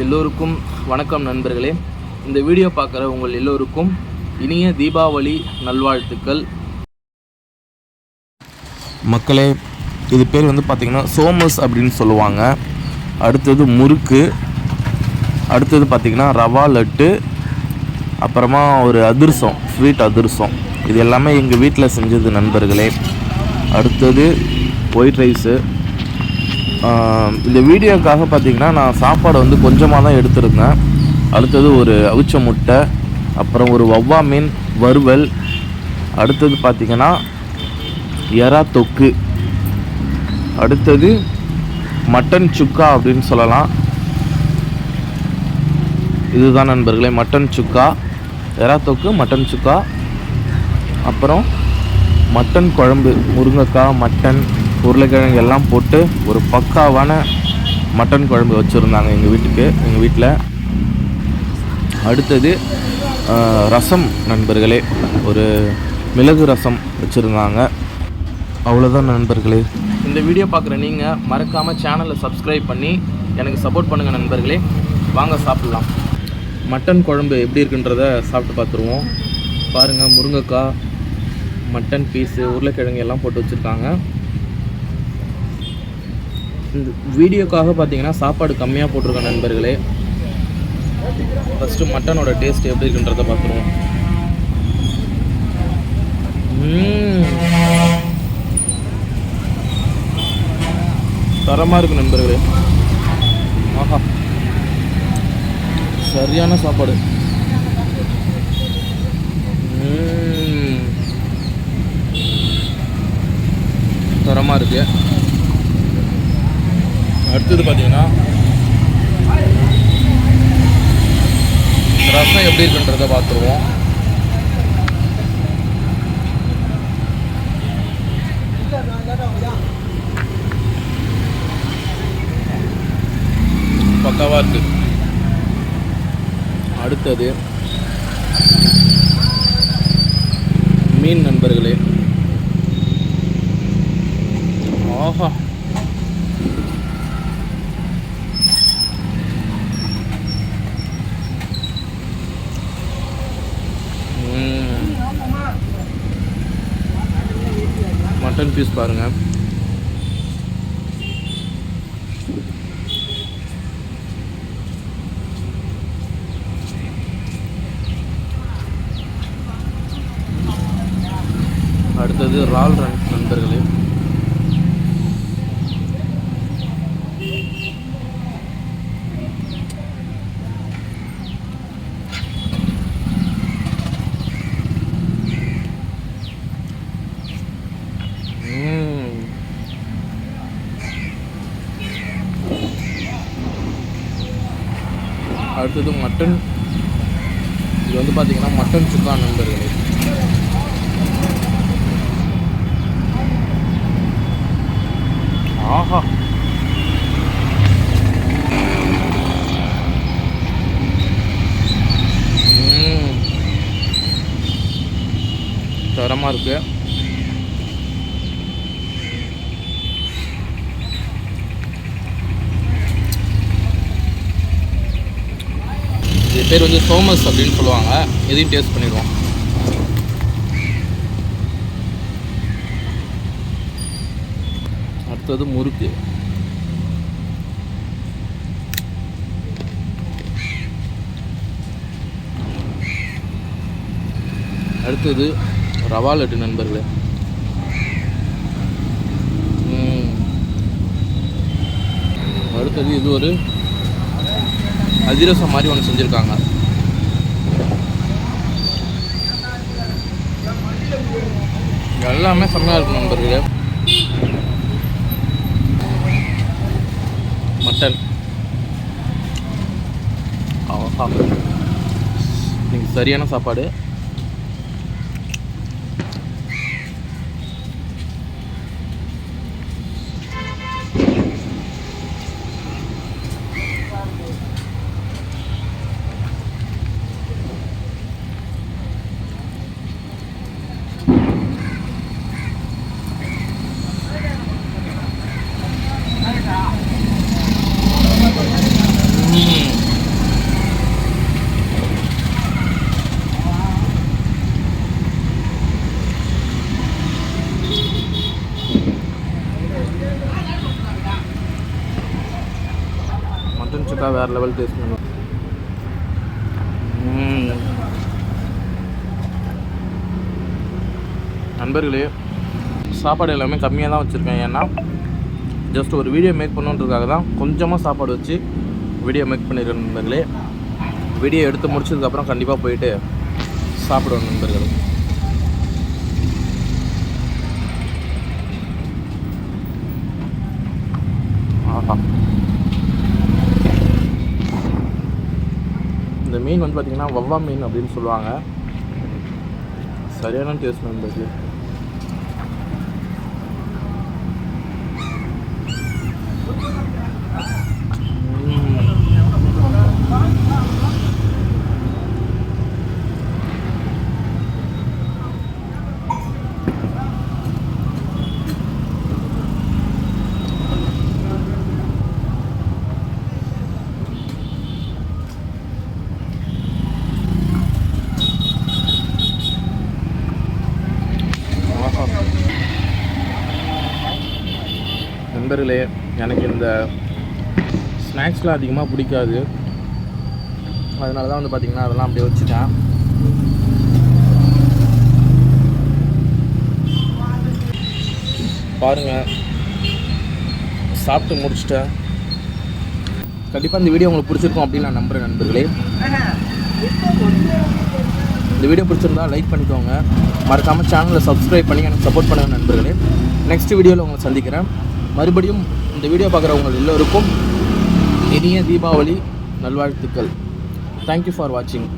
எல்லோருக்கும் வணக்கம் நண்பர்களே. இந்த வீடியோ பார்க்குற உங்கள் எல்லோருக்கும் இனிய தீபாவளி நல்வாழ்த்துக்கள். மக்களே இது பேர் வந்து பார்த்திங்கன்னா சோமஸ் அப்படின்னு சொல்லுவாங்க. அடுத்தது முறுக்கு. அடுத்தது பார்த்திங்கன்னா ரவா லட்டு. அப்புறமா ஒரு அதிர்சம் ஸ்வீட் அதிர்சம். இது எல்லாமே எங்கள் வீட்டில் செஞ்சது நண்பர்களே. அடுத்தது ஒயிட் ரைஸு இந்த வீடியோக்காக பார்த்தீங்கன்னா நான் சாப்பாடு வந்து கொஞ்சமாக தான் எடுத்திருந்தேன். அடுத்தது ஒரு அவிச்ச முட்டை அப்புறம் ஒரு வவ்வா மீன் வறுவல். அடுத்தது பார்த்திங்கன்னா எறா தொக்கு. அடுத்தது மட்டன் சுக்கா அப்படின்னு சொல்லலாம். இதுதான் நண்பர்களே மட்டன் சுக்கா எறா தொக்கு மட்டன் சுக்கா. அப்புறம் மட்டன் குழம்பு முருங்கைக்காய் மட்டன். உருளைக்கிழங்கு எல்லாம் போட்டு ஒரு பக்காவான மட்டன் குழம்பு வச்சுருந்தாங்க எங்கள் வீட்டுக்கு எங்கள் வீட்டில். அடுத்தது ரசம் நண்பர்களே ஒரு மிளகு ரசம் வச்சுருந்தாங்க. அவ்வளோதான் நண்பர்களே. இந்த வீடியோ பார்க்குற நீங்கள் மறக்காமல் சேனலை சப்ஸ்கிரைப் பண்ணி எனக்கு சப்போர்ட் பண்ணுங்கள் நண்பர்களே. வாங்க சாப்பிட்லாம். மட்டன் குழம்பு எப்படி இருக்குன்றத சாப்பிட்டு பார்த்துருவோம். பாருங்கள் முருங்கைக்காய் மட்டன் பீஸு உருளைக்கிழங்கு எல்லாம் போட்டு வச்சுருக்காங்க. இந்த வீடியோக்காக பார்த்தீங்கன்னா சாப்பாடு கம்மியாக போட்டிருக்கேன் நண்பர்களே. ஃபஸ்ட்டு மட்டனோட டேஸ்ட் எப்படி இருக்குன்றத பார்த்துருவோம். தரமாக இருக்கு நண்பர்களே. ஆஹா. சரியான சாப்பாடு. தரமாக இருக்கு. அடுத்தது பார்த்தீங்கன்னா ரசம் எப்படி இருக்குன்றதை பார்த்துருவோம். பக்காவா இருக்கு. அடுத்தது மீன் நண்பர்களே. ஆஹா. ஒன் பீஸ் பாருங்க. அடுத்தது ரால் ரன் நண்பர்களே. அடுத்தது மட்டன். இது வந்து பார்த்திங்கன்னா மட்டன் சுக்கா நண்பர்களே. ஆஹா. தரமாக தரமா இது பேர் வந்து சோமஸ் அப்படின்னு சொல்லுவாங்க. இதையும் டேஸ்ட் பண்ணிடுவோம். அடுத்தது முறுக்கு. அடுத்தது ரவா லட்டு நண்பர்களே. அடுத்தது இது ஒரு அதிரசம் மாதிரி ஒன்று செஞ்சுருக்காங்க. எல்லாமே செம்மையாக இருக்கும் நண்பர்களே. மட்டன். சாப்பாடு. இன்னைக்கு சரியான சாப்பாடு. மட்டன் வேறு லெவல் டேஸ்ட் பண்ணும். நண்பர்களே சாப்பாடு எல்லாமே கம்மியாக தான் வச்சுருக்கேன். ஏன்னா ஜஸ்ட் ஒரு வீடியோ மேக் பண்ணுன்றதுக்காக தான் கொஞ்சமாக சாப்பாடு வச்சு வீடியோ மேக் பண்ணியிருக்கேன் நண்பர்களே. வீடியோ எடுத்து முடிச்சதுக்கப்புறம் கண்டிப்பாக போயிட்டு சாப்பிடுவோம் நண்பர்கள். ஆஹா. இந்த மீன் வந்து பார்த்திங்கன்னா வவ்வா மீன் அப்படின்னு சொல்லுவாங்க. சரியான டேஸ்ட் நண்பர்களே ஆஹா. நண்பர்களே எனக்கு இந்த ஸ்நாக்ஸ்லாம் அதிகமாக பிடிக்காது. அதனால தான் வந்து பார்த்திங்கன்னா அதெல்லாம் அப்படியே வச்சுட்டேன். பாருங்கள் சாப்பிட்டு முடிச்சிட்டேன். கண்டிப்பாக இந்த வீடியோ உங்களுக்கு பிடிச்சிருக்கும் அப்படின்னு நான் நம்புகிறேன் நண்பர்களே. இந்த வீடியோ பிடிச்சிருந்தா லைக் பண்ணிக்கோங்க. மறக்காமல் சேனலை சப்ஸ்கிரைப் பண்ணி எனக்கு சப்போர்ட் பண்ணுங்கள் நண்பர்களே. நெக்ஸ்ட் வீடியோவில் உங்களை சந்திக்கிறேன். மறுபடியும் இந்த வீடியோ பார்க்குறவங்க எல்லோருக்கும் இனிய தீபாவளி நல்வாழ்த்துக்கள். தேங்க்யூ ஃபார் வாட்சிங்